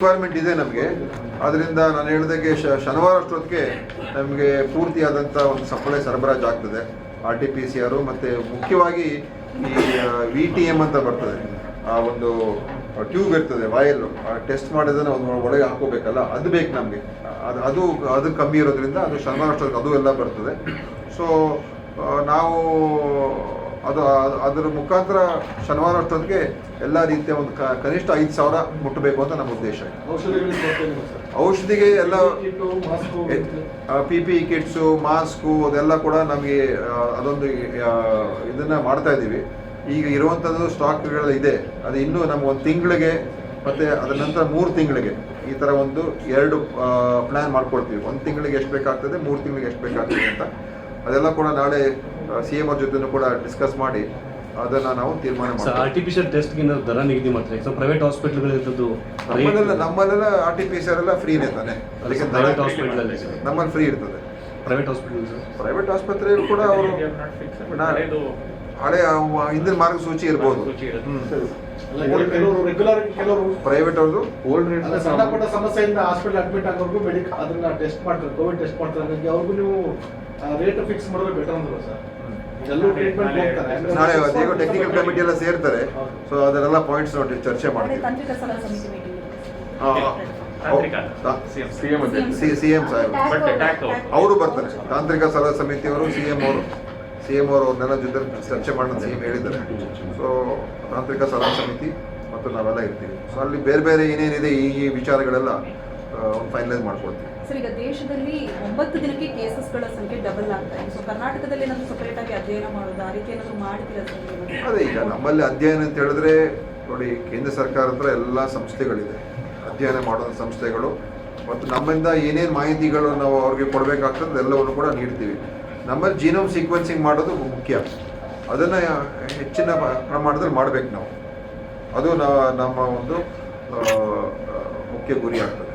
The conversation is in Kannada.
ರಿಕ್ವೈರ್ಮೆಂಟ್ ಇದೆ ನಮಗೆ. ಅದರಿಂದ ನಾನು ಹೇಳಿದಾಗೆ ಶನಿವಾರ ಅಷ್ಟೊತ್ತಿಗೆ ನಮಗೆ ಪೂರ್ತಿಯಾದಂಥ ಒಂದು ಸಪ್ಲೈ ಸರಬರಾಜು ಆಗ್ತದೆ. ಆರ್ ಟಿ ಪಿ ಸಿ ಆರು ಮತ್ತು ಮುಖ್ಯವಾಗಿ ಈ ವಿ ಟಿ ಎಂ ಅಂತ ಬರ್ತದೆ. ಆ ಒಂದು ಟ್ಯೂಬ್ ಇರ್ತದೆ, ವಾಯಲ್. ಟೆಸ್ಟ್ ಮಾಡಿದ್ರೆ ಒಂದು ಒಳಗೆ ಹಾಕೋಬೇಕಲ್ಲ, ಅದು ಬೇಕು ನಮಗೆ. ಅದು ಅದು ಅದು ಕಮ್ಮಿ ಇರೋದ್ರಿಂದ ಅದು ಶನಿವಾರ ಅಷ್ಟೊತ್ತಿಗೆ ಅದು ಎಲ್ಲ ಬರ್ತದೆ. ಸೊ ನಾವು ಅದು ಅದು- ಅದರ ಮುಖಾಂತರ ಶನಿವಾರ ಅಷ್ಟೊತ್ತಿಗೆ ಎಲ್ಲ ರೀತಿಯ ಒಂದು ಕನಿಷ್ಠ ಐದು ಸಾವಿರ ಮುಟ್ಟಬೇಕು ಅಂತ ನಮ್ಮ ಉದ್ದೇಶ. ಔಷಧಿಗೆ ಎಲ್ಲ ಪಿ ಪಿ ಕಿಟ್ಸು ಮಾಸ್ಕು ಅದೆಲ್ಲ ಕೂಡ ನಮಗೆ ಅದೊಂದು ಇದನ್ನು ಇದನ್ನ ಮಾಡ್ತಾ ಇದ್ದೀವಿ. ಈಗ ಇರುವಂಥದ್ದು ಸ್ಟಾಕ್ಗಳೆಲ್ಲ ಇದೆ. ಅದು ಇನ್ನೂ ನಮ್ಗೆ ಒಂದು ತಿಂಗಳಿಗೆ ಮತ್ತೆ ಅದರ ನಂತರ ಮೂರು ತಿಂಗಳಿಗೆ ಈ ಥರ ಒಂದು ಎರಡು ಪ್ಲ್ಯಾನ್ ಮಾಡ್ಕೊಳ್ತೀವಿ ಒಂದು ತಿಂಗಳಿಗೆ ಎಷ್ಟು ಬೇಕಾಗ್ತದೆ ಮೂರು ತಿಂಗಳಿಗೆ ಎಷ್ಟು ಬೇಕಾಗ್ತದೆ ಅಂತ. ಅದೆಲ್ಲ ಕೂಡ ನಾಳೆ ಸಿ ಎಂ ಅವ್ರ ಜೊತೆ ಕೂಡ ಡಿಸ್ಕಸ್ ಮಾಡಿ ಅದನ್ನ ನಾವು ತೀರ್ಮಾನ ಸರ್ ಮಾಡ್ತೀವಿ. ಆರ್ಟಿಫಿಷಿಯಲ್ ಟೆಸ್ಟ್ಗೆ ದರ ನಿಗದಿ ಮಾಡ್ತಾರೆ ಸೊ ಪ್ರೈವೇಟ್ ಹಾಸ್ಪಿಟಲ್ಗಳಿರ್ತದ್ದು ನಮ್ಮಲ್ಲೆಲ್ಲ ನಮ್ಮಲ್ಲೆಲ್ಲ R T P C R ಎಲ್ಲ ಫ್ರೀನೇ ತಾನೆ ಪ್ರೈವೇಟ್ ಹಾಸ್ಪಿಟಲ್ ನಮ್ಮಲ್ಲಿ ಫ್ರೀ ಇರ್ತದೆ. ಪ್ರೈವೇಟ್ ಹಾಸ್ಪಿಟಲ್ ಪ್ರೈವೇಟ್ ಆಸ್ಪತ್ರೆಯಲ್ಲಿ ಕೂಡ ಅವರು ಹಳೆ ಹಿಂದಿನ ಮಾರ್ಗಸೂಚಿ ಇರ್ಬೋದು. ಕೆಲವರು ರೆಗ್ಯುಲರ್ ಕೆಲವರು ಪ್ರೈವೇಟ್ ಅವ್ರದ್ದು ಅಲ್ಲ, ಸಣ್ಣ ಪುಟ್ಟ ಸಮಸ್ಯೆಯಿಂದ ಹಾಸ್ಪಿಟಲ್ ಅಡ್ಮಿಟ್ ಆಗೋರ್ಗೂ ಮೆಡಿಕ್ ಅದನ್ನ ಟೆಸ್ಟ್ ಮಾಡ್ತಾರೆ ಕೋವಿಡ್ ಟೆಸ್ಟ್ ಮಾಡ್ತಾರೆ. ಅವ್ರಿಗೂ ನೀವು ರೇಟ್ ಫಿಕ್ಸ್ ಮಾಡಿದ್ರೆ ಬೆಟರ್ ಅಂದ್ರು ಸರ್ ಎಲ್ಲರೂ ಟ್ರೀಟ್ಮೆಂಟ್ ಹೋಗ್ತಾರೆ. ನಾಳೆ ಅದೇಗೋ ಟೆಕ್ನಿಕಲ್ ಕಮಿಟಿ ಎಲ್ಲ ಸೇರ್ತಾರೆ. ಸೊ ಅದರೆಲ್ಲ ಪಾಯಿಂಟ್ಸ್ ನೋಡಿ ಚರ್ಚೆ ಮಾಡ್ತೀವಿ ತಾಂತ್ರಿಕ ಸಲಹಾ ಸಮಿತಿ ಮೀಟಿಂಗ್ ಸಿ ಎಂ ಸಾಹೇಬ್. ಅವರು ಬರ್ತಾರೆ. ತಾಂತ್ರಿಕ ಸಲಹಾ ಸಮಿತಿಯವರು ಸಿ ಎಂ ಅವರು. ಸಿ ಎಂ ಅವರು ನನ್ನ ಜೊತೆ ಚರ್ಚೆ ಮಾಡೋಣ ಸಿ ಎಂ ಹೇಳಿದ್ದಾರೆ. ಸೊ ತಾಂತ್ರಿಕ ಸಲಹಾ ಸಮಿತಿ ಮತ್ತು ನಾವೆಲ್ಲ ಇರ್ತೀವಿ. ಸೊ ಅಲ್ಲಿ ಬೇರೆ ಬೇರೆ ಏನೇನಿದೆ ಈ ಈ ವಿಚಾರಗಳೆಲ್ಲ ಫೈನಲೈಸ್ ಮಾಡ್ಕೊಳ್ತೀವಿ ಸರ್ ಈಗ ದೇಶದಲ್ಲಿ ಒಂಬತ್ತು ದಿನಕ್ಕೆ ಕೇಸಸ್ಗಳ ಸಂಖ್ಯೆ ಡಬಲ್ ಆಗ್ತಾ ಇದೆ. ಸೊ ಕರ್ನಾಟಕದಲ್ಲಿ ಏನಾದರೂ ಸಪರೇಟ್ ಆಗಿ ಅಧ್ಯಯನ ಮಾಡೋದು ಆ ರೀತಿ ಏನಾದ್ರು ಮಾಡ್ತೀರಾ ಸರ್ ಅದೇ ಈಗ ನಮ್ಮಲ್ಲಿ ಅಧ್ಯಯನ ಅಂತ ಹೇಳಿದ್ರೆ ನೋಡಿ ಕೇಂದ್ರ ಸರ್ಕಾರ ಹತ್ರ ಎಲ್ಲ ಸಂಸ್ಥೆಗಳಿದೆ. ಅಧ್ಯಯನ ಮಾಡೋ ಸಂಸ್ಥೆಗಳು. ಮತ್ತು ನಮ್ಮಿಂದ ಏನೇನು ಮಾಹಿತಿಗಳು ನಾವು ಅವ್ರಿಗೆ ಕೊಡಬೇಕಾಗ್ತದೆ ಎಲ್ಲವನ್ನು ಕೂಡ ನೀಡ್ತೀವಿ. ನಮ್ಮಲ್ಲಿ ಜೀನೋಮ್ ಸೀಕ್ವೆನ್ಸಿಂಗ್ ಮಾಡೋದು ಮುಖ್ಯ. ಅದನ್ನು ಹೆಚ್ಚಿನ ಪ್ರಮಾಣದಲ್ಲಿ ಮಾಡಬೇಕು ನಾವು. ಅದು ನಮ್ಮ ಒಂದು ಮುಖ್ಯ ಗುರಿ ಆಗ್ತದೆ.